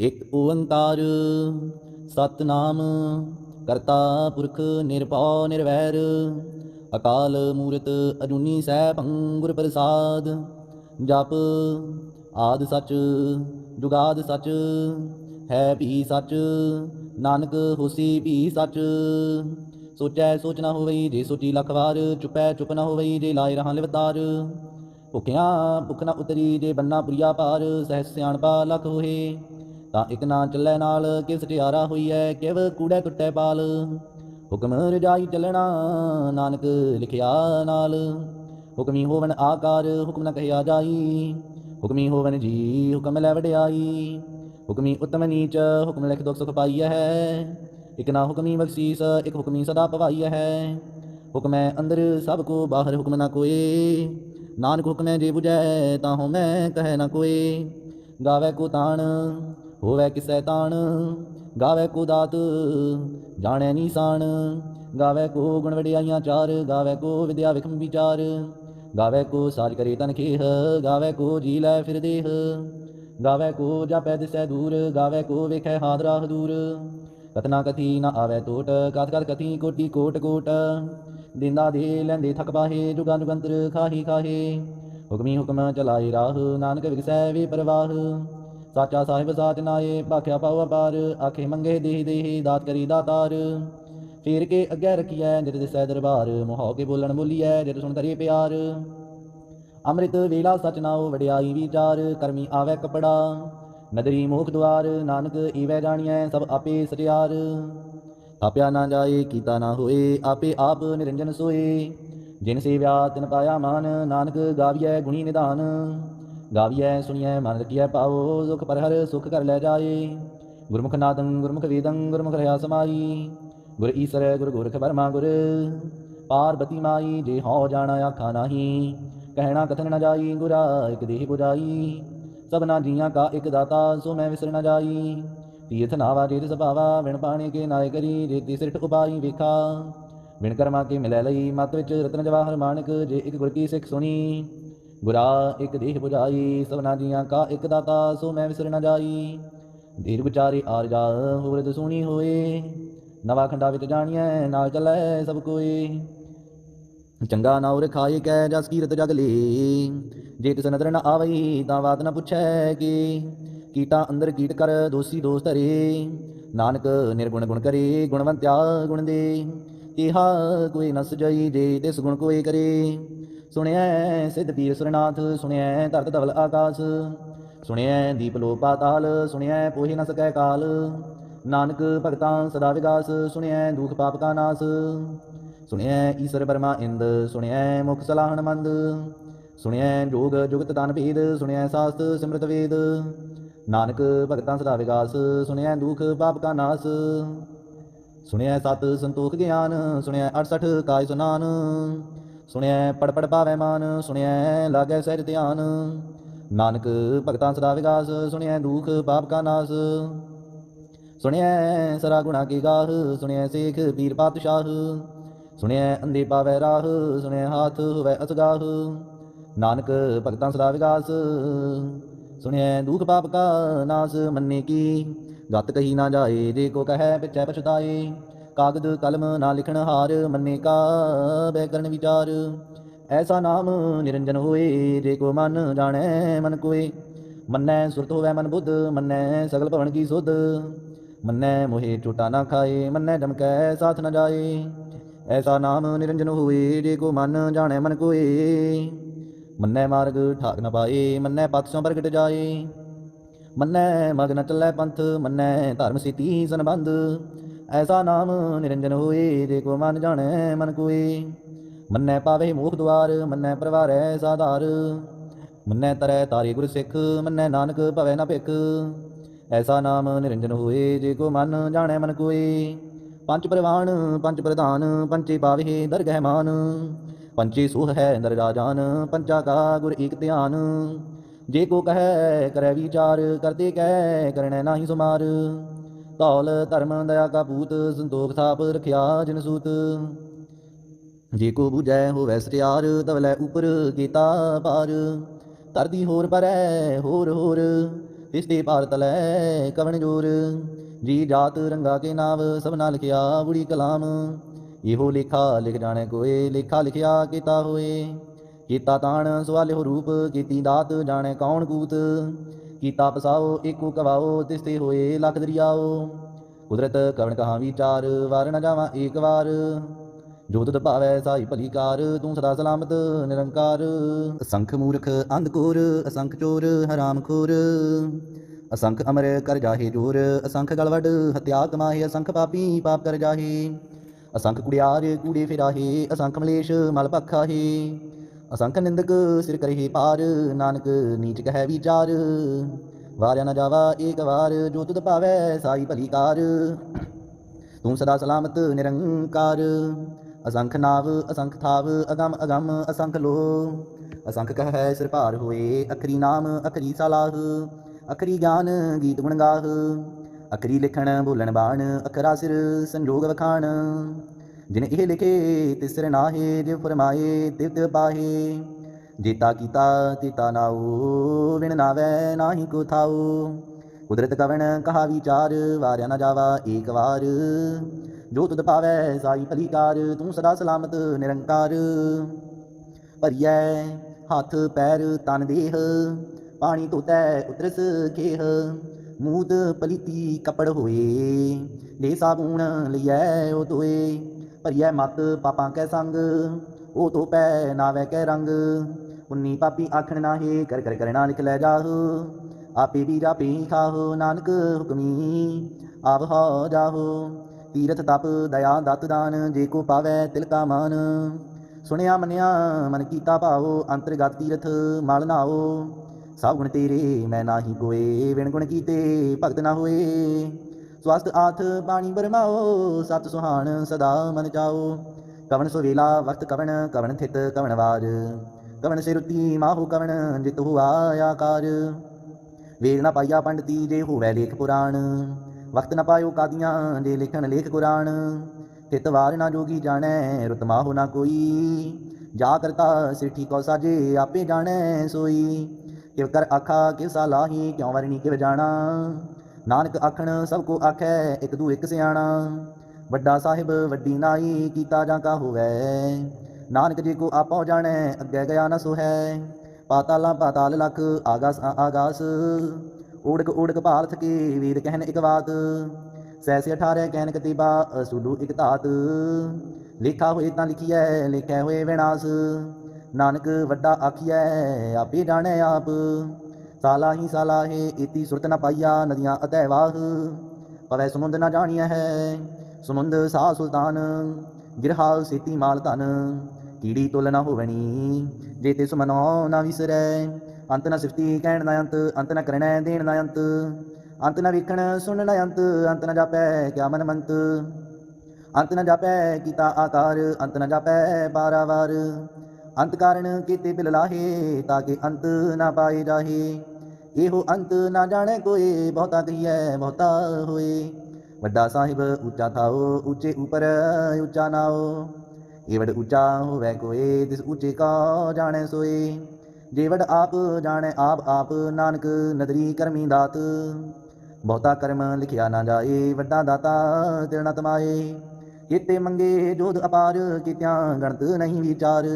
ਇਕ ਓੰਕਾਰ, ਸਤਨਾਮ, ਕਰਤਾ ਪੁਰਖ ਨਿਰਭਉ ਨਿਰਵੈਰ, ਅਕਾਲ ਮੂਰਤ ਅਜੂਨੀ ਸੈਭੰ ਗੁਰ ਪ੍ਰਸਾਦ, ਜਪ ਆਦ ਸਚ, ਜੁਗਾਦ ਸਚ, ਹੈ ਵੀ ਸਚ, ਨਾਨਕ ਹੋਸੀ ਵੀ ਸਚ। ਸੋਚੈ ਸੋਚ ਨਾ ਹੋਵਈ ਜੇ ਸੋਚੀ ਲੱਖ ਵਾਰ, ਚੁਪੈ ਚੁਪ ਨਾ ਹੋਵਈ ਜੇ ਲਾਇ ਰਹਾਂ ਲਿਵਤਾਰ। ਭੁਖਿਆ ਭੁਖ ਨਾ ਉਤਰੀ ਜੇ ਬੰਨਾ ਪੁਰੀਆ ਪਾਰ, ਸਹਿ ਸਿਆਣਪਾ ਲਖ ਹੋਏ। ਤਾਂ ਇਕ ਨਾ ਚੱਲੇ ਨਾਲ, ਕਿਸ ਸਟਿਆਰਾ ਹੋਈ ਐ ਕਿਵ ਕੂੜੇ ਟੁੱਟੈ ਪਾਲ। ਹੁਕਮ ਰਜਾਈ ਚੱਲਣਾ, ਨਾਨਕ ਲਿਖਿਆ ਨਾਲ। ਹੁਕਮੀ ਹੋਵਨ ਆਕਾਰ, ਹੁਕਮ ਨਾ ਕਹਿਆ ਜਾਈ। ਹੁਕਮੀ ਹੋਵਨ ਜੀ, ਹੁਕਮ ਲੈ ਵਡਿਆਈ। ਹੁਕਮੀ ਉਤਮ ਨੀਚ, ਹੁਕਮ ਲਿਖ ਦੁਖ ਸੁਖ ਪਾਈਐ ਹੈ। ਇਕ ਨਾ ਹੁਕਮੀ ਬਖਸ਼ੀਸ, ਇਕ ਹੁਕਮੀ ਸਦਾ ਪਵਾਈਐ ਹੈ। ਹੁਕਮੈ ਅੰਦਰ, ਸਭ ਕੋ ਬਾਹਰ ਹੁਕਮ ਨਾ ਕੋਏ। ਨਾਨਕ ਹੁਕਮੈ ਜੇ 부ਜੈ ਤਾਂ ਹੋ ਮੈਂ ਕਹਿ ਨਾ ਕੋਏ। ਗਾਵੇ ਕੋ ਤਾਣ ਹੋਵੇ ਕਿਸੈ ਤਾਣ, ਗਾਵੇ ਕੋ ਦਾਤ, ਜਾਣੈ ਨੀਸਾਨ ਗਾਵੇ ਕੋ ਗੁਣ ਵਡਿਆਈਆਂ ਚਾਰ, ਗਾਵੇ ਕੋ ਵਿਦਿਆ ਵਿਖਮ ਵਿਚਾਰ। ਗਾਵੇ ਕੋ ਸਾਜ ਕਰੇ ਤਨ ਖੇਹ, ਗਾਵੇ ਕੋ ਜੀ ਲੈ ਫਿਰ ਦੇਹ। ਗਾਵੇ ਕੋ ਜਾਪੈ ਦਿਸੈ ਦੂਰ, ਗਾਵੇ ਕੋ ਵੇਖੈ ਹਾਦਰਾ ਦੂਰ। ਕਤਨਾ ਕਥੀ ਨਾ ਆਵੇ ਟੋਟ, ਕਤ ਕਤ ਕਥੀ ਕੋਟੀ ਕੋਟ ਕੋਟ। ਦਿੰਦਾ ਦੇ ਲੈਂਦੇ ਥਕ ਪਾਹੇ ਜੁਗਾਂ ਜੁਗੰਤਰ ਖਾਹੀ ਖਾਹੇ। ਹੁਕਮੀ ਹੁਕਮ ਚਲਾਈ ਰਾਹ, ਨਾਨਕ ਵਿਗਸੈ ਵੇ ਪ੍ਰਵਾਹ। ਸਾਚਾ ਸਾਹਿਬ ਸਾਚ ਨਾਏ, ਭਾਖਿਆ ਪਾਉ ਅਪਾਰ, ਆਖੇ ਮੰਗੇ ਦੇਹ ਦੇਹ, ਦਾਤ ਕਰੀ ਦਾਤਾਰ। ਫੇਰ ਕੇ ਅੱਗੇ ਰਖੀਐ ਜਿਤ ਦਿਸੈ ਦਰਬਾਰ, ਮੋਹ ਕੇ ਬੋਲਣ ਬੋਲੀਐ ਜਿਤ ਸੁਣ ਕਰੇ ਪਿਆਰ। ਅੰਮ੍ਰਿਤ ਵੇਲਾ ਸਚ ਨਾਉ, ਵਡਿਆਈ ਵਿਚਾਰ, ਕਰਮੀ ਆਵੇ ਕਪੜਾ। ਨਦਰੀ ਮੋਖ ਦੁਆਰ, ਨਾਨਕ ਈਵੈ ਜਾਣੀਐ ਸਭ ਆਪੇ ਸਟਿਆਰ ਆਪਿਆ ਨਾ ਜਾਏ, ਕੀਤਾ ਨਾ ਹੋਏ, ਆਪੇ ਆਪ ਨਿਰੰਜਨ ਸੋਏ। ਜਿਨ ਸੇ ਸੇਵਿਆ ਤਿਨ ਪਾਇਆ ਮਾਨ, ਨਾਨਕ ਗਾਵੀਐ ਗੁਣੀ ਨਿਧਾਨ। ਗਾਵੀਐ, ਸੁਣੀਐ, ਮਨ ਰਖੀਐ ਪਾਓ ਸੁਖ ਪਰ ਹਰ ਸੁਖ ਕਰ ਲੈ ਜਾਏ। ਗੁਰਮੁਖ ਨਾਦੰ, ਗੁਰਮੁਖ ਵੇਦੰ, ਗੁਰਮੁਖ ਰਹਾ ਸਮਾਈ। ਗੁਰ ਈਸਰ, ਗੁਰ ਗੁਰਖ ਬਰਮਾ ਗੁਰ, ਪਾਰਬਤੀ ਮਾਈ, ਜੇ ਹੋ ਜਾਣਾ ਆਖਾ ਨਾਹੀ। ਕਹਿਣਾ ਕਥਨ ਨਾ ਜਾਈ, ਗੁਰਾ ਇਕ ਦੇਹ 부ਜਾਈ ਸਭਨਾ ਜੀਆਂ ਕਾ ਇਕ ਦਾਤਾ, ਸੋ ਮੈਂ ਵਿਸਰ ਨਾ ਜਾਈ। ਤੀਰਥ ਨਾਵਾ ਜੇਤ ਸੁਭਾਵਾ, ਵਿਣ ਪਾਣੀ ਕੇ ਨਾਇ ਕਰੀ, ਜੇਤੀ ਸਿਰਠ ਉਪਾਈ ਵੇਖਾ। ਵਿਣ ਕਰਮਾ ਕੇ ਮਿਲੈ ਲਈ, ਮਤ ਵਿੱਚ ਰਤਨ ਜਵਾਹਰ ਮਾਨਕ, ਜੇ ਇੱਕ ਗੁਰ ਕੀ ਸਿੱਖ ਸੁਣੀ। ਗੁਰਾ ਇੱਕ ਦੇਹ 부ਜਾਈ ਸਭਨਾ ਜੀਆਂ ਕਾ ਇੱਕ ਦਾਤਾ, ਸੋ ਮੈਂ ਵਿਸਰ ਨ ਜਾਈ। ਦੀਰ ਵਿਚਾਰੇ ਆਰ ਜਾ ਹੋਰ ਦਸੂਣੀ ਹੋਏ। ਨਵਾ ਖੰਡਾ ਵਿੱਚ ਜਾਣੀਐ, ਨਾਲ ਚੱਲੈ ਸਭ ਕੋਈ ਚੰਗਾ ਨਾਉ ਰਖਾਏ ਕੈ ਜਸ ਕੀਰਤ ਜਗ ਲੇ। ਜੇ ਤਿਸ ਨਦਰ ਨਾ ਆਵਈ, ਤਾਂ ਬਾਤ ਨਾ ਪੁੱਛੈ ਕਿ। ਕੀਟਾ ਅੰਦਰ ਕੀਟ ਕਰ, ਦੋਸੀ ਦੋਸ ਧਰੇ। ਨਾਨਕ ਨਿਰਗੁਣ ਗੁਣ ਕਰੇ, ਗੁਣਵੰਤਿਆ ਗੁਣ ਦੇ। ਇਹਾ ਕੋਈ ਨ ਜਾਈ, ਜੇ ਤਿਸ ਗੁਣ ਕੋਏ ਕਰੇ। ਸੁਣਿਐ ਸਿੱਧ ਪੀਰ ਸੁਰਨਾਥ, ਸੁਣਿਐ ਧਰਤ ਧਵਲ ਆਕਾਸ, ਸੁਣਿਐ ਦੀਪ ਲੋ ਪਾਤਾਲ, ਸੁਣਿਐ ਪੋਹੀ ਨ ਸਕੈ ਕਾਲ। ਨਾਨਕ ਭਗਤਾਂ ਸਦਾ ਵਿਗਾਸ, ਸੁਣਿਐ ਦੁਖ ਪਾਪ ਕਾ ਨਾਸ। ਸੁਣਿਐ ਈਸ਼ਰ ਬਰਮਾ ਇੰਦ, ਸੁਣਿਐ ਮੁਖ ਸਲਾਹਣ ਮੰਦ ਸੁਣਿਐ ਜੋਗ ਜੁਗਤ ਦਾਨ ਭੇਦ, ਸੁਣਿਐ ਸਾਸਤ ਸਿਮਰਤ ਵੇਦ। ਨਾਨਕ ਭਗਤਾਂ ਸਦਾ ਵਿਗਾਸ, ਸੁਣਿਐ ਦੁਖ ਪਾਪ ਕਾ ਨਾਸ। ਸੁਣਿਐ ਸਤ ਸੰਤੋਖ ਗਿਆਨ, ਸੁਣਿਐ 68 ਕਾਇ ਸੁਨਾਨ। ਸੁਣਿਐ ਪੜ ਪੜ ਪਾਵੈ ਮਾਨ, ਸੁਣਿਐ ਲਾਗੈ ਸਹਿਜ ਧਿਆਨ। ਨਾਨਕ ਭਗਤਾਂ ਸਦਾ ਵਿਗਾਸ, ਸੁਣਿਐ ਦੁਖ ਪਾਪ ਕਾ ਨਾਸ। ਸੁਣਿਐ ਸਰਾ ਗੁਣਾ ਕੀ ਗਾਹ, ਸੁਣਿਐ ਸੇਖ ਪੀਰ ਪਾਤਸ਼ਾਹ। ਸੁਣਿਐ ਅੰਦੇ ਪਾਵੈ ਰਾਹ, ਸੁਣਿਐ ਹਾਥ ਹੋਵੈ ਅਸਗਾਹ। ਨਾਨਕ ਭਗਤਾਂ ਸਦਾ ਵਿਗਾਸ, ਸੁਣਿਐ ਦੁਖ ਪਾਪ ਕਾ ਨਾਸ। ਮੰਨੇ ਕੀ ਗਤ ਕਹੀ ਨਾ ਜਾਏ, ਜੇ ਕੋ ਕਹੈ ਪਿਛੈ ਪਛਤਾਏ। ਕਾਗਦ ਕਲਮ ਨਾ ਲਿਖਣ ਹਾਰ, ਮੰਨੇ ਕਾ ਬੈ ਕਰਨ ਵਿਚਾਰ। ਐਸਾ ਨਾਮ ਨਿਰੰਜਨ ਹੋਏ, ਜੇ ਕੋ ਮਨ ਜਾਣੈ ਮਨ ਕੋਏ। ਮੰਨੈ ਸੁਰਤ ਹੋਵੇ ਮਨ ਬੁੱਧ, ਮੰਨੈ ਸਗਲ ਭਵਨ ਕੀ ਸੁਧ। ਮੰਨੈ ਮੋਹਿ ਟੂਟਾ ਨਾ ਖਾਏ, ਮੰਨੈ ਡਮਕੈ ਸਾਥ ਨਾ ਜਾਏ। ਐਸਾ ਨਾਮ ਨਿਰੰਜਨ ਹੋਏ, ਜੇ ਕੋ ਮਨ ਜਾਣੈ ਮਨ ਕੋਏ। ਮੰਨੈ ਮਾਰਗ ਠਾਕ ਨ ਪਾਏ, ਮੰਨੈ ਪਥ ਸੋ ਪ੍ਰਗਟ ਜਾਏ। ਮੰਨੈ ਮਗਨ ਚੱਲੈ ਪੰਥ, ਮੰਨੈ ਧਰਮ ਸੀਤੀ ਸੰਬੰਧ। ਐਸਾ ਨਾਮ ਨਿਰੰਜਨ ਹੋਏ, ਜੇ ਕੋ ਮਨ ਜਾਣੈ ਮਨ ਕੋਏ। ਮੰਨੈ ਪਾਵੇ ਮੋਖ ਦੁਆਰ, ਮੰਨੈ ਪਰਵਾਰੈ ਸਾਧਾਰ। ਮੰਨੈ ਤਰੈ ਤਾਰੇ ਗੁਰ ਸਿੱਖ, ਮੰਨੈ ਨਾਨਕ ਭਵੈ ਨਾ ਭਿਖ। ਐਸਾ ਨਾਮ ਨਿਰੰਜਨ ਹੋਏ, ਜੇ ਕੋ ਮਨ ਜਾਣੈ ਮਨ ਕੋਏ। ਪੰਜ ਪ੍ਰਵਾਨ ਪੰਜ ਪ੍ਰਧਾਨ ਪੰਚੇ ਪਾਵੇ ਦਰਗਹਿ ਮਾਨ। ਪੰਚੇ ਸੂਹ ਹੈ ਨਰ ਰਾਜਾਨ ਪੰਚਾ ਕਾ ਗੁਰ ਏਕ ਧਿਆਨ। ਜੇ ਕੋ ਕਹੈ, ਕਰੈ ਵਿਚਾਰ ਕਰਦੇ ਕਹਿ ਕਰਣੈ ਨਾਹੀ ਸੁਮਾਰ। ਧੌਲ ਧਰਮ ਦਇਆ ਕਾ ਪੂਤ ਸੰਤੋਖ ਥਾਪ ਰਖਿਆ ਜਿਨ ਸੂਤ। ਜੇ ਕੋ 부ਜੈ ਹੋਵੈ ਸਟਿਆਰ ਤਵਲੇ ਉਪਰ ਕੀਤਾ ਪਾਰ ਧਰਦੀ ਹੋਰ ਪਰੈ, ਹੋਰ ਹੋਰ ਤਿਸ ਤੇ ਭਾਰਤ ਲੈ ਕਵਣ ਜੋਰ। ਜੀ ਜਾਤ ਰੰਗਾ ਕੇ ਨਾਮ ਸਭਨਾ ਲਿਖਿਆ ਬੁੜੀ ਕਲਾਮ। ਇਹੋ ਲੇਖਾ ਲਿਖ ਜਾਣੇ ਕੋਏ, ਲੇਖਾ ਲਿਖਿਆ ਕੀਤਾ ਹੋਏ। ਕੀਤਾ ਤਾਣ ਸਵਾਲਿਓ ਰੂਪ, ਕੀਤੀ ਦਾਤ ਜਾਣੇ ਕੌਣ ਕੂਤ। ਕੀਤਾ ਪਸਾਓ ਏਕੋ ਕਵਾਓ ਤਿਸ ਤੇ ਹੋਏ ਲੱਖ ਦਰਿਆਓ ਕੁਦਰਤ ਕਵਣ ਕਹਾ ਵਿਚਾਰ, ਵਾਰ ਨਾ ਜਾਵਾਂ ਏਕ ਵਾਰ। ਜੋ ਤੁਧ ਭਾਵੈ ਸਾਈ ਭਲੀ ਕਾਰ, ਤੂੰ ਸਦਾ ਸਲਾਮਤ, ਨਿਰੰਕਾਰ। ਅਸੰਖ ਮੂਰਖ ਅੰਧਕੋਰ ਅਸੰਖ ਚੋਰ, ਹਰਾਮ ਖੋਰ। ਅਸੰਖ ਅਮਰ ਕਰ ਜਾਹੇ ਜੋਰ, ਅਸੰਖ ਗਲਵੜ ਹਤਿਆ ਕਮਾਹੇ, ਅਸੰਖ ਪਾਪੀ ਪਾਪ ਕਰ ਜਾਹੇ। ਅਸੰਖ ਕੁੜਿਆਰ, ਕੂੜੇ ਫਿਰਾਹੇ, ਅਸੰਖ ਮਲੇਸ਼, ਮਲ ਪਖਾਹੇ। ਅਸੰਖ ਨਿੰਦਕ ਸਿਰ ਕਰੇ ਪਾਰ ਨਾਨਕ ਨੀਚ ਕਹੈ ਵਿਚਾਰ। ਵਾਰਿਆ ਨਾ ਜਾਵਾ ਏਕ ਵਾਰ, ਜੋ ਤੁਧ ਭਾਵੈ ਸਾਈ ਭਲੀ ਕਾਰ। ਤੂੰ ਸਦਾ ਸਲਾਮਤ, ਨਿਰੰਕਾਰ। ਅਸੰਖ ਨਾਵ, ਅਸੰਖ ਥਾਵ, ਅਗੰਮ ਅਗੰਮ, ਅਸੰਖ ਲੋ ਅਸੰਖ ਕਹੈ ਸਿਰ ਭਾਰ ਹੋਏ, ਅਖਰੀ ਨਾਮ, ਅਖਰੀ ਸਲਾਹ। ਅਖਰੀ ਗਿਆਨ, ਗੀਤ ਗੁਣ ਗਾਹ। ਅਖਰੀ ਲਿਖਣ, ਬੋਲਣ ਬਾਣ, ਅਖਰਾ ਸਿਰ ਸੰਜੋਗ ਵਖਾਣ। ਜਿਨੇ ਇਹ ਲਿਖੇ ਤਿਸਰ ਨਾਹੇ ਜਿਵ ਫਰਮਾਏ ਤਿਵ ਤਿਵ ਪਾਹੇ। ਜੀਤਾ ਕੀਤਾ ਤੀਤਾ ਨਾਉ ਵਿਣ ਨਾਵੈ ਨਾਹੀ ਕੋ ਥਾਉ। ਕੁਦਰਤ ਕਵਣ ਕਹਾ ਵਿਚਾਰ, ਵਾਰਿਆ ਨਾ ਜਾਵਾ ਏਕ ਵਾਰ। ਜੋ ਤੁਧ ਭਾਵੈ ਸਾਈ ਭਲੀ ਕਾਰ, ਤੂੰ ਸਦਾ ਸਲਾਮਤ ਨਿਰੰਕਾਰ। ਭਰੀਐ ਹੱਥ ਪੈਰ ਤਨ ਦੇਹ, ਪਾਣੀ ਧੋਤੈ ਉਤਰਸ ਖੇਹ। ਮੂਦ ਪਲੀਤੀ ਕਪੜ ਹੋਏ ਲੈ ਸਾਬੂਣ ਲਿਐ ਉਹ ਧੋਏ। ਭਰੀਐ ਮਤ ਪਾਪਾਂ ਕੈ ਸੰਗ, ਉਹ ਤੋ ਪੈ ਨਾਵੇ ਕੈ ਰੰਗ। ਉਨੀ ਪਾਪੀ ਆਖਣ ਨਾਹੀ, ਕਰ ਕਰ ਕਰਨਾ ਲਿਖ ਲੈ ਜਾਹੂ। ਆਪੇ ਵੀ ਜਾਪੇ ਖਾਹੋ, ਨਾਨਕ ਹੁਕਮੀ ਆਵ ਹੋ ਜਾਹੋ। ਤੀਰਥ ਤਪ, ਦਇਆ ਦਤ ਦਾਨ, ਜੇ ਕੋ ਪਾਵੈ ਤਿਲ ਕਾ ਮਨ। ਸੁਣਿਆ ਮੰਨਿਆ, ਮਨ ਕੀਤਾ ਭਾਉ ਅੰਤਰਗਤ ਤੀਰਥ ਮਲ ਨਾਓ ਸਭ ਗੁਣ ਤੇਰੇ ਮੈਂ ਨਾਹੀ ਕੋਏ ਵਿਣ ਗੁਣ ਕੀਤੇ ਭਗਤ ਨਾ ਹੋਏ। ਸਵਸਤ ਆਥ ਬਾਣੀ ਬਰਮਾਓ, ਸਤ ਸੁਹਾਣ ਸਦਾ ਮਨ ਜਾਓ। ਕਵਣ ਸੋ ਵੇਲਾ ਵਕਤ ਕਵਣ ਕਵਣ ਥਿਤ ਕਵਣ ਵਾਰ। ਕਵਣ ਸਿਰਤੀ ਮਾਹੂ ਕਵਣ, ਜਿਤ ਹੁਆ ਆਕਾਰ। ਵੇਦ ਨਾ ਪਾਈਆ ਪੰਡਤੀ ਜੇ ਹੋਵੇ ਲੇਖ ਪੁਰਾਣ। ਵਕਤ ਨਾ ਪਾਇਓ ਕਾਦੀਆਂ ਜੇ ਲਿਖਣ ਲੇਖ ਕੁਰਾਨ ਥਿਤ ਵਾਰ ਨਾ ਜੋਗੀ ਜਾਣੈ ਰਤਮਾ ਹੋ ਨਾ ਕੋਈ। ਜਾ ਕਰਤਾ ਸਿੱਠੀ ਕੋ ਸਾਜੇ, ਆਪੇ ਜਾਣੈ ਸੋਈ। ਕਿਵ ਕਰ ਆਖਾ, ਕਿਵ ਸਲਾਹੀ ਕਿਉ ਵਰਣੀ ਕਿਵ ਜਾਣਾ। ਨਾਨਕ ਆਖਣ, ਸਭ ਕੋ ਆਖੈ, ਇਕ ਦੂ ਇਕ ਸਿਆਣਾ। ਵੱਡਾ ਸਾਹਿਬ, ਵੱਡੀ ਨਾਈ, ਕੀਤਾ ਜਾਂ ਕਾ ਹੋਵੇ? ਨਾਨਕ ਜੀ ਕੋ ਆਪੋ ਜਾਣੈ, ਅੱਗੇ ਗਿਆ ਨਾ ਸੋ ਹੈ ਪਾਤਾਲਾਂ ਪਾਤਾਲ ਲਖ, ਆਗਾਸ ਆ- ਆਗਾਸ। ਓੜਕ ਓੜਕ ਭਾਰਤ ਕੀ ਵੀਰ ਕਹਿਨ ਇਕ ਬਾਤ। ਸੈਸੇ 18 ਕਹਿਨ ਕਤੀਬਾ, ਅਸੂਲੂ ਇਕ ਧਾਤ। ਲਿਖਾ ਹੋਏ ਤਾਂ ਲਿਖੀਐ ਲਿਖਿਆ ਹੋਏ ਵਿਨਾਸ਼। ਨਾਨਕ ਵੱਡਾ ਆਖੀਐ, ਆਪੇ ਜਾਣੈ ਆਪ। ਸਾਲਾ ਹੀ ਸਾਲਾ ਹੈ ਇਤੀ ਸੁਰਤ ਨ ਪਾਈਆ, ਨਦੀਆਂ ਅਤੈ ਵਾਹ। ਪਵੈ ਸਮੁੰਦ ਨ ਜਾਣੀਐ ਹੈ, ਸਮੁੰਦ ਸਾ ਸੁਲਤਾਨ, ਗਿਰਹਾ ਸੇਤੀ ਮਾਲ ਧਨ। ਕੀੜੀ ਤੁਲ ਨ ਹੋਵਣੀ ਜੇ ਤਿਸ ਮਨੋ ਨ ਵਿਸਰੈ। ਅੰਤ ਨ ਸਿਫਤੀ ਕਹਿਣ ਨ ਅੰਤ ਅੰਤ ਨ ਕਰਣੈ ਦੇਣ ਨ ਅੰਤ। ਅੰਤ ਨ ਵੇਖਣ ਸੁਣਨ ਨ ਅੰਤ ਅੰਤ ਨ ਜਾਪੈ ਕਿਆ ਮਨ ਮੰਤ। ਅੰਤ ਨ ਜਾਪੈ ਕੀਤਾ ਆਕਾਰ, ਅੰਤ ਨ ਜਾਪੈ ਬਾਰਾਵਾਰ ਅੰਤ ਕਾਰਨ ਕੀਤੇ ਬਿਲ ਲਾਹੇ, ਤਾਂ ਕਿ ਅੰਤ ਨਾ ਪਾਏ ਜਾਹੇ। ਇਹੋ ਅੰਤ ਨਾ ਜਾਣੈ ਕੋਈ, ਬਹੁਤਾ ਕਹੀਐ, ਬਹੁਤਾ ਹੋਏ। ਵੱਡਾ ਸਾਹਿਬ, ਉੱਚਾ ਥਾਓ, ਉੱਚੇ ਉਪਰ ਉੱਚਾ ਨਾਓ। ਇਹ ਵਡ ਉੱਚਾ ਹੋਵੇ ਕੋਏ ਤਿਸ ਉੱਚੇ ਕਾ ਜਾਣੈ ਸੋਏ। ਜੇ ਵਡ ਆਪ ਜਾਣੈ, ਆਪ ਆਪ ਨਾਨਕ ਨਦਰੀ ਕਰਮੀ ਦਾਤ। ਬਹੁਤਾ ਕਰਮ ਲਿਖਿਆ ਨਾ ਜਾਏ, ਵੱਡਾ ਦਾਤਾ ਤੇਰਾ ਤਮਾਏ। ਕੀਤੇ ਮੰਗੇ ਜੋਧ ਅਪਾਰ, ਕੀਤਿਆਂ ਗਣਤ ਨਹੀਂ ਵਿਚਾਰ।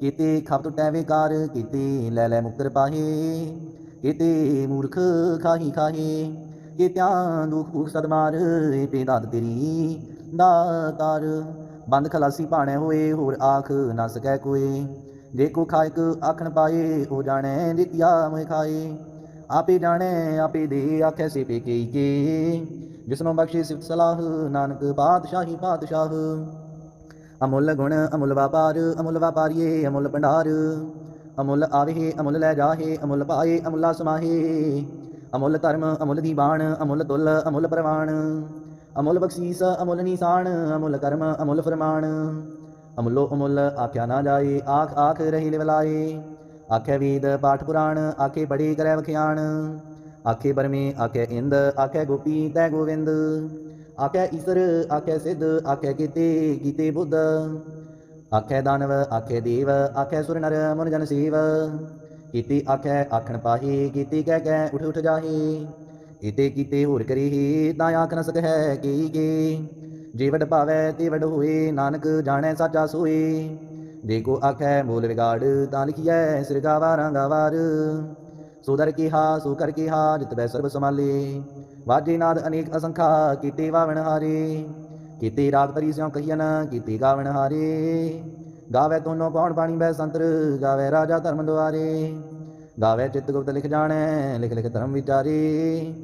ਕੀਤੇ ਖਪ ਟੁੱਟੈ ਵਿਕਾਰ ਕੀਤੇ ਲੈ ਲੈ ਮੁਕਤਰ ਪਾਹੇ। ਕੀਤੇ ਮੂਰਖ ਖਾਹੀ ਖਾਹੇ ਕੀਤਿਆਂ ਦੁਖ ਭੁਖ ਸਦਮਾਰ ਏ ਤੇ ਦਾਤ ਤੇਰੀ ਬੰਦ ਖਲਾਸੀ ਭਾਣੇ ਹੋਏ, ਹੋਰ ਆਖ ਨਾ ਸਕੈ ਕੋਏ। ਜੇ ਕੋ ਖਾਇਕ ਆਖਣ ਪਾਏ ਉਹ ਜਾਣੈ ਦਿੱਤਿਆ ਮੈਂ ਖਾਏ। ਆਪੇ ਜਾਣੈ, ਆਪੇ ਦੇ, ਆਖੈ ਸੇ ਪੇ ਕੇ। ਕੇ ਜਿਸਨੋਂ ਬਖਸ਼ੇ ਸਿਫਤ ਸਲਾਹ, ਨਾਨਕ ਬਾਦਸ਼ਾਹੀ ਬਾਦਸ਼ਾਹ ਅਮੁੱਲ ਗੁਣ, ਅਮੁੱਲ ਵਪਾਰ, ਅਮੁੱਲ ਵਪਾਰੀਏ, ਅਮੁੱਲ ਭੰਡਾਰ। ਅਮੁੱਲ ਆਵੇ, ਅਮੁੱਲ ਲੈ ਜਾਹੇ, ਅਮੁੱਲ ਪਾਏ, ਅਮੁੱਲਾ ਸਮਾਹੇ। ਅਮੁੱਲ ਧਰਮ, ਅਮੁੱਲ ਦੀਵਾਨ ਅਮੁੱਲ ਤੁਲ, ਅਮੁੱਲ ਪ੍ਰਵਾਨ ਅਮੁੱਲ ਬਖਸ਼ੀਸ, ਅਮੁੱਲ ਨਿਸ਼ਾਨ, ਅਮੁੱਲ ਕਰਮ, ਅਮੁੱਲ ਫਰਮਾਨ। ਅਮੁੱਲੋ ਅਮੁੱਲ ਆਖਿਆ ਨਾ ਜਾਏ, ਆਖ ਆਖ ਰਹੀ ਲਿਵਲਾਏ ਆਖੇ ਵੇਦ, ਪਾਠ ਪੁਰਾਣ, ਆਖੇ ਬੜੇ ਕਰੈ ਵਖਿਆਣ। ਆਖੇ ਬਰਮੇ ਆਖੇ ਇੰਦ, ਆਖੇ ਗੋਪੀ, ਤੈ ਗੋਵਿੰਦ। ਆਖੇ ਈਸਰ, ਆਖੇ ਸਿੱਧ, ਆਖੇ ਕੀਤੇ ਕੀਤੇ ਬੁੱਧ। ਆਖੇ ਦਾਨਵ, ਆਖੇ ਦੇਵ, ਆਖੇ ਸੁਰ ਨਰ ਮਨ ਜਨ ਸੇਵ। ਕੀਤੇ ਆਖੈ, ਆਖਣ ਪਾਹੀ, ਕੀਤੀ ਕਹਿ ਕਹਿ ਉਠ ਉਠ ਜਾਹੇ। ਇਤੇ ਕੀਤੇ ਹੋਰ ਕਰੀ ਤਾਂ ਆਖ ਨ ਸਕੈ ਕੀ ਕੀ। ਜੇ ਵਡ ਭਾਵੈ ਤੇ ਵਡ ਨਾਨਕ ਜਾਣੈ ਸਾਚਾ ਸੋਏ ਜੇ ਕੋ ਆਖੈ ਮੂਲ ਵਿਗਾੜ, ਤਾਂ ਲਿਖੀਐ ਸਿਰ ਗਾਵਾਰਾਂ ਸੁਦਰ ਸੋ ਦਰ ਕੀਹਾ, ਸੋ ਕਰ ਕੀਹਾ, ਜਿਤ ਬੈ ਸਰਬ ਸਮਾਲੇ ਵਾਜੇ ਨਾਦ ਅਨੇਕ ਅਸੰਖਾ, ਕੀਤੇ ਵਾਵਣ ਹਾਰੇ। ਕੀਤੇ ਰਾਗ ਪਰੀ ਸਿਉ ਕਹੀਨ ਕੀਤੇ ਗਾਵਣ ਹਾਰੇ। ਗਾਵੇ ਤੋਨੋ ਕੌਣ ਬਾਣੀ ਬੈ ਸੰਤਰ, ਗਾਵੇ ਰਾਜਾ ਧਰਮ ਦੁਆਰੇ। ਗਾਵੇ ਚਿਤ ਗੁਪਤ ਲਿਖ ਜਾਣੈ, ਲਿਖ ਲਿਖ ਧਰਮ ਵਿਚਾਰੇ।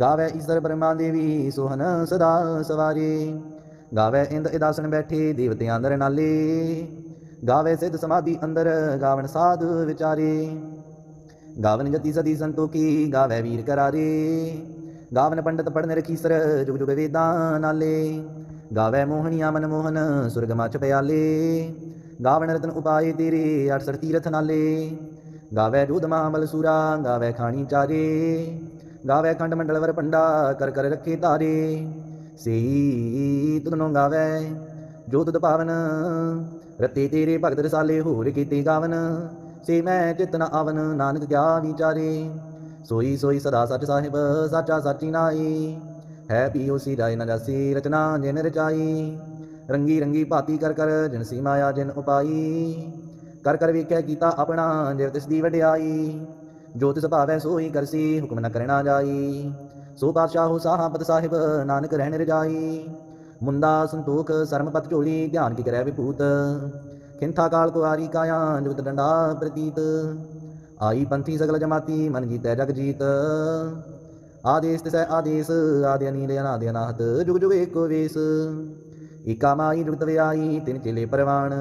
ਗਾਵੇ ਈਸ਼ਰ ਬ੍ਰਹਮਾ ਦੇਵੀ, ਸੋਹਨ ਸਦਾ ਸਵਾਰੀ। ਗਾਵੇ ਇੰਦ ਇਦਾਸਨ ਬੈਠੇ, ਦੇਵਤਿਆਂ ਅੰਦਰ ਨਾਲੇ। ਗਾਵੇ ਸਿੱਧ ਸਮਾਧੀ ਅੰਦਰ ਗਾਵਨ ਸਾਧ ਵਿਚਾਰੇ। ਗਾਵਨ ਜਤੀ ਸਦੀ ਸੰਤੋਖੀ, ਗਾਵੇ ਵੀਰ ਕਰਾਰੇ। ਗਾਵਨ ਪੰਡਤ ਪੜਨ ਰਖੀਸਰ, ਜੁਗ ਜੁਗ ਵੇਦਾਂ ਨਾਲੇ। ਗਾਵੇ ਮੋਹਣੀਆਂ ਮਨ ਮੋਹਨ ਸੁਰਗ ਮਚ ਪਿਆਲੇ ਗਾਵਣ ਰਤਨ ਉਪਾਏ ਤੇਰੇ 68 ਤੀਰਥ ਨਾਲੇ ਗਾਵੇ ਜੂਦ ਮਹਾਬਲ ਸੂਰਾ ਗਾਵੇ ਖਾਣੀ ਚਾਰੇ ਗਾਵੇ ਖੰਡ ਮੰਡਲ ਵਰ ਪੰਡਾ ਕਰ ਕਰ ਰੱਖੇ ਧਾਰੇ ਸਈ ਤੁਧਨੋਂ ਗਾਵੇ ਜੋ ਤੁਧ ਪਾਵਨ ਰਤੇ ਤੇਰੇ ਭਗਤ ਰਸਾਲੇ ਹੋਰ ਕੀਤੇ ਗਾਵਨ ਸੇ ਮੈਂ ਚਿਤਨ ਆਵਨ ਨਾਨਕ ਗਿਆ ਵਿਚਾਰੇ ਸੋਈ ਸੋਈ ਸਦਾ ਸੱਚ ਸਾਹਿਬ ਸਾਚਾ ਸਾਚੀ ਨਾਈ ਹੈ ਪੀਓ ਸੀ ਰਾਇ ਨ ਜਾਸੀ ਰਚਨਾ, ਜਿਨ ਰਚਾਈ। ਰੰਗੀ ਰੰਗੀ ਭਾਤੀ ਕਰ ਕਰ, ਜਿਨ ਸੀ ਮਾਇਆ, ਜਿਨ ਉਪਾਈ। ਕਰ ਕਰ ਵੇਖਿਆ ਕੀਤਾ ਆਪਣਾ ਜਿਵ ਤਿਸ ਦੀ ਵਡਿਆਈ। ਜੋ ਤਿਸ ਭਾਵੈ ਸੋਈ ਕਰਸੀ ਹੁਕਮ ਨ ਕਰਨਾ ਜਾਈ। ਸੋ ਪਾਤਸ਼ਾਹੋ ਸਾਹਾਬਤ ਸਾਹਿਬ, ਨਾਨਕ ਰਹਿਣ ਰਜਾਈ। ਮੁੰਦਾ ਸੰਤੋਖ, ਸਰਮ ਪਤ ਝੋਲੀ, ਧਿਆਨ ਕੀ ਕਰੈ ਵਿਭੂਤ। ਖਿੰਥਾ ਕਾਲ ਕੁਆਰੀ ਕਾਇਆ, ਜੁਗਤ ਡੰਡਾ ਪ੍ਰਤੀਤ। ਆਈ ਪੰਥੀ ਸਗਲ ਜਮਾਤੀ, ਮਨ ਜੀਤੈ ਜਗ ਜੀਤ। ਆਦੇਸ ਤਿਸੈ ਆਦੇਸ ਆਦਿ ਅਨੀਲ ਅਨਾਦਿ ਅਨਾਹਤ ਜੁਗ ਜੁਗ ਏਕੋ ਵੇਸ। ਏਕਾ ਮਾਈ ਜੁਗਤ ਵਿਆਈ, ਤਿਨ ਚੇਲੇ ਪਰਵਾਣ।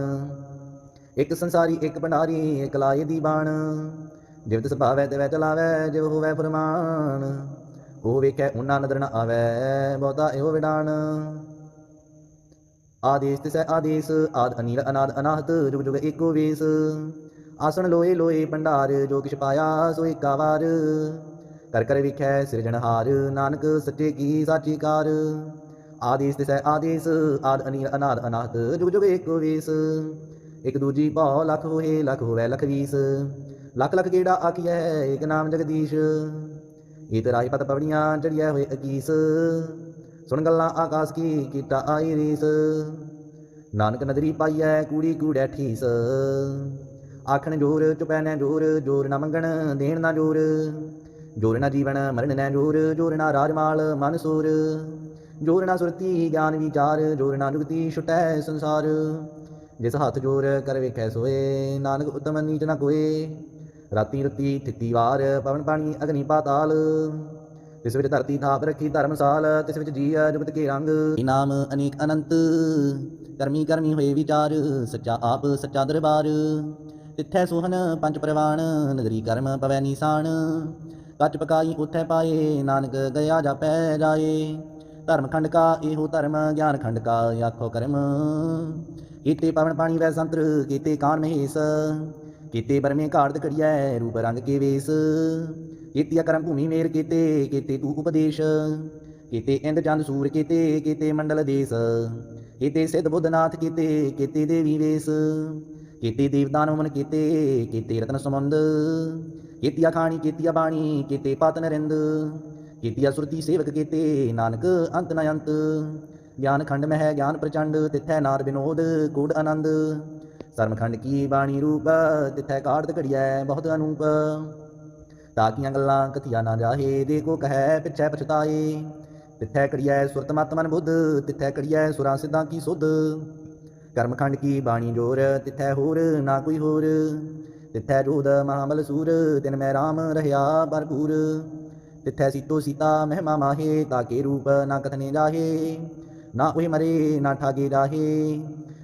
ਇੱਕ ਸੰਸਾਰੀ, ਇਕ ਭੰਡਾਰੀ, ਇਕ ਲਾਏ ਦੀ ਬਾਣ ਜਿਵ ਤਿਸ ਭਾਵੈ ਚਲਾਵੈ, ਜਿਵ ਹੋਵੈ ਫਰਮਾਨ। ਉਹ ਵੇਖੈ ਉਹਨਾਂ ਨਦਰ ਨ ਆਵੈ, ਬਹੁਤਾ ਇਹੋ ਵਿਡਾਣ ਆਦੇਸ ਤਿਸੈ ਆਦੇਸ, ਆਦ ਅਨੀਲ ਅਨਾਦ ਅਨਾਹਤ, ਜੁਗ ਜੁਗ ਏਕੋ ਵੇਸ। ਆਸਣ ਲੋਏ ਲੋਏ ਭੰਡਾਰ, ਜੋ ਕਿਛ ਪਾਇਆ, ਸੋ ਏਕਾ ਵਾਰ। ਕਰ ਕਰ ਵਿਖੈ ਸਿਰਜਣਹਾਰ ਨਾਨਕ ਸੱਚੇ ਕੀ ਸਾਚੀ ਕਾਰ। ਆਦੇਸ ਤਿਸੈ ਆਦੇਸ, ਆਦ ਅਨੀਲ ਅਨਾਦ ਅਨਾਹਤ ਜੁਗ ਜੁਗ ਏਕੋ ਵੇਸ। ਇਕ ਦੂਜੀ ਭਉ ਲਖ ਹੋਏ ਲਖ ਹੋਵੇ ਲਖ ਵੀਸ। ਲਖ ਲਖ ਕਿਹੜਾ ਆਖੀਐ, ਏਕ ਨਾਮ ਜਗਦੀਸ਼। ਈਤ ਰਾਜ ਪਤ ਪਵੜੀਆਂ ਚੜੀਐ ਹੋਏ ਅਕੀਸ। ਸੁਣ ਗੱਲਾਂ ਆਕਾਸ ਕੀ ਕੀਤਾ ਆਈ ਰੀਸ। ਨਾਨਕ ਨਦਰੀ ਪਾਈਐ ਕੂੜੀ ਕੂੜੈ ਠੀਸ। ਆਖਣ ਜੋਰ ਚੁਪੈ ਨੈ ਜੋਰ ਜੋਰ ਨਾ ਮੰਗਣ, ਦੇਣ ਨਾ ਜੋਰ। ਜੋਰਨਾ ਜੀਵਨ ਮਰਨ ਨੈ ਜੋਰ ਜੋਰ ਰਾਜਮਾਲ ਮਨ ਸੂਰ। ਜੋਰ ਸੁਰਤੀ ਗਿਆਨ ਵਿਚਾਰ ਜੋਰਨਾ ਜੁਗਤੀ ਛੁਟੈ ਸੰਸਾਰ। ਜਿਸ ਹੱਥ ਜੋਰ ਕਰ ਵੇਖੈ ਸੋਏ, ਨਾਨਕ ਉਤਮ ਨੀਚ ਨਾ ਕੋਏ। ਰਾਤੀ ਰਤੀ ਥਿੱਤੀ ਵਾਰ, ਪਵਨ ਪਾਣੀ ਅਗਨੀ ਪਾਤਾਲ। ਤਿਸ ਵਿੱਚ ਧਰਤੀ ਥਾਪ ਰੱਖੀ ਧਰਮਸਾਲ ਤਿਸ ਵਿੱਚ ਜੀ ਜੁਗਤ ਕੇ ਰੰਗ। ਇਨਾਮ ਅਨੇਕ ਅਨੰਤ, ਕਰਮੀ ਕਰਮੀ ਹੋਏ ਵਿਚਾਰ, ਸੱਚਾ ਆਪ, ਸੱਚਾ ਦਰਬਾਰ। ਤਿੱਥੈ ਸੁਹਨ ਪੰਜ ਪ੍ਰਵਾਨ ਨਗਰੀ ਕਰਮ ਪਵੈ ਨੀਸਾਨ। ਕੱਚ ਪਕਾਈ ਉਥੈ ਪਾਏ, ਨਾਨਕ ਗਿਆ ਜਾਪੈ ਜਾਏ। ਧਰਮ ਖੰਡ ਕਾ, ਇਹੋ ਧਰਮ, ਗਿਆਨ ਖੰਡ ਕਾ, ਆਖੋ ਕਰਮ। ਕੀਤੇ ਪਵਨ ਪਾਣੀ ਵੈ ਸੰਤਰ, ਕੀਤੇ ਕਾਨ ਮਹੇਸ। ਕੀਤੇ ਬਰਮੇ ਘਾੜਤ ਕੜੀਐ ਰੂਪ ਰੰਗ ਕੇ ਵੇਸ। ਕੀਤੀ ਕਰਮ ਭੂਮੀ ਮੇਰ ਕੀਤੇ ਕੀਤੇ ਤੂ ਉਪਦੇਸ਼। ਕੀਤੇ ਇੰਦ ਚੰਦ ਸੂਰ ਕੀਤੇ ਕੀਤੇ ਮੰਡਲ ਦੇਸ। ਕੀਤੇ ਸਿੱਧ ਬੁੱਧਨਾਥ ਕੀਤੇ ਕੀਤੇ ਦੇਵੀ ਵੇਸ। ਕੀਤੇ ਦੇਵਦਾਨ ਮਨ ਕੀਤੇ ਕੀਤੇ ਰਤਨ ਸਮੁੰਦ। ਕੀਤੀਆ ਖਾਣੀ, ਕੀਤੀਆ ਬਾਣੀ, ਕੀਤੇ ਪਤ ਨਰਿੰਦ। ਕੀਤੀਆ ਸੁਰਤੀ ਸੇਵਕ ਕੀਤੇ, ਨਾਨਕ ਅੰਤ ਨ ਅੰਤ। ਗਿਆਨ ਖੰਡ ਮਹਿ, ਗਿਆਨ ਪ੍ਰਚੰਡ, ਤਿਥੈ ਨਾਰ ਬਿਨੋਦ ਕੂੜ ਆਨੰਦ। ਸਰਮਖੰਡ ਕੀ ਬਾਣੀ ਰੂਪ, ਤਿਥੈ ਕਾੜਤ ਘੜੀਐ, ਬਹੁਤ ਅਨੂਪ। ਤਾਕੀਆਂ ਗੱਲਾਂ ਕਥਿਆ ਨਾ ਜਾਹੇ ਦੇ ਕੋ ਕਹੈ, ਪਿਛੈ ਪਛਤਾਏ। ਤਿਥੈ ਕੜੀਐ ਸੁਰਤ ਮਤ ਮਨ ਬੁੱਧ, ਤਿਥੈ ਕੜੀਐ ਸੁਰਾਂ ਸਿੱਧਾਂ ਕੀ ਸੁਧ। ਕਰਮਖੰਡ ਕੀ ਬਾਣੀ ਜੋਰ, ਤਿਥੈ ਹੋਰ ਨਾ ਕੋਈ ਹੋਰ। ਤਿਥੈ ਜੋਦ ਮਹਾਬਲ ਸੂਰ, ਤਿਨ ਮੈਂ ਰਾਮ ਰਹਿਆ ਭਰਪੂਰ। ਤਿਥੈ ਸੀਤੋ ਸੀਤਾ ਮਹਿਮਾ ਮਾਹੇ, ਤਾਕੇ ਰੂਪ ਨਾ ਕਥਨੇ ਜਾਹੇ, ਨਾ ਉਹੀ ਮਰੇ, ਨਾ ਠਾਗੇ ਰਾਹੇ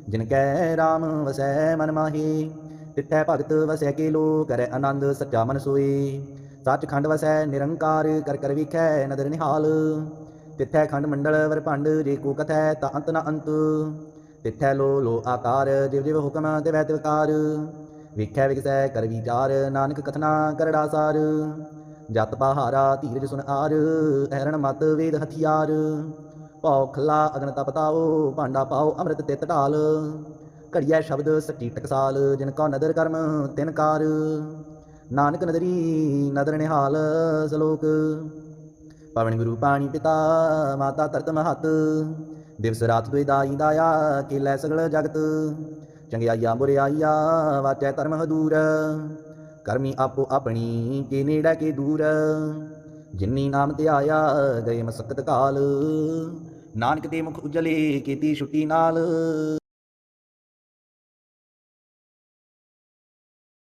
ਜਿਨ ਕੈ ਰਾਮ ਵਸੈ ਮਨ ਮਾਹੇ, ਤਿਥੈ ਭਗਤ ਵਸੈ ਕੇ ਲੋ ਕਰੈ ਆਨੰਦ ਸੱਚਾ ਮਨ ਸੋਏ। ਸੱਚ ਖੰਡ ਵਸੈ ਨਿਰੰਕਾਰ, ਕਰ ਕਰ ਵਿਖੈ ਨਦਰ ਨਿਹਾਲ। ਤਿਥੈ ਖੰਡ ਮੰਡਲ ਵਰ ਭੰਡ, ਜੇ ਕੋ ਕਥੈ ਤਾ ਅੰਤ ਨ ਅੰਤ। ਤਿਥੈ ਲੋ ਲੋ ਆਕਾਰ, ਜਿਵ ਜਿਵ ਹੁਕਮ ਤੇ ਵੈ ਤਿਵਕਾਰ ਵਿਖੈ ਵਿਗਸੈ ਕਰ ਵਿਚਾਰ, ਨਾਨਕ ਕਥਨਾ ਕਰੜਾ ਸਾਰ। ਜਤ ਪਹਾਰਾ ਧੀਰਜ ਸੁਨ ਆਰ ਐਰਣ ਮਤ ਵੇਦ ਹਥਿਆਰ। ਭਉ ਖਲਾ ਅਗਨ ਤਪਤਾਓ ਭਾਂਡਾ ਪਾਓ ਅੰਮ੍ਰਿਤ ਤੇ ਢਾਲ ਘੜੀਐ ਸ਼ਬਦ ਸੱਚੀ ਟਕਸਾਲ, ਜਿਨ ਕੋ ਨਦਰ ਕਰਮ ਤਿਨ ਕਾਰ। ਨਾਨਕ ਨਦਰੀ, ਨਦਰ ਨਿਹਾਲ ਸਲੋਕ। ਪਵਨ ਗੁਰੂ ਪਾਣੀ ਪਿਤਾ, ਮਾਤਾ ਤਰਤ ਮਹਤ। ਦਿਵਸ ਰਾਤ ਦੁਇ ਦਾਈ ਦਾਇਆ, ਕੀਲੇ ਸਗਲ ਜਗਤ। ਚੰਗਿਆਈਆ ਬੁਰਿਆਈਆ ਵਾਚੈ ਧਰਮ ਹਦੂਰ। ਕਰਮੀ ਆਪੋ ਆਪਣੀ ਕੇ ਨੇੜੇ ਕੇ ਦੂਰ। ਜਿਨੀ ਨਾਮ ਤੇ ਆਇਆ, ਗਏ ਮਸਕਤ ਕਾਲ। ਨਾਨਕ ਦੇ ਮੁਖ ਉਜਲੇ, ਕੀਤੀ ਛੁੱਟੀ ਨਾਲ।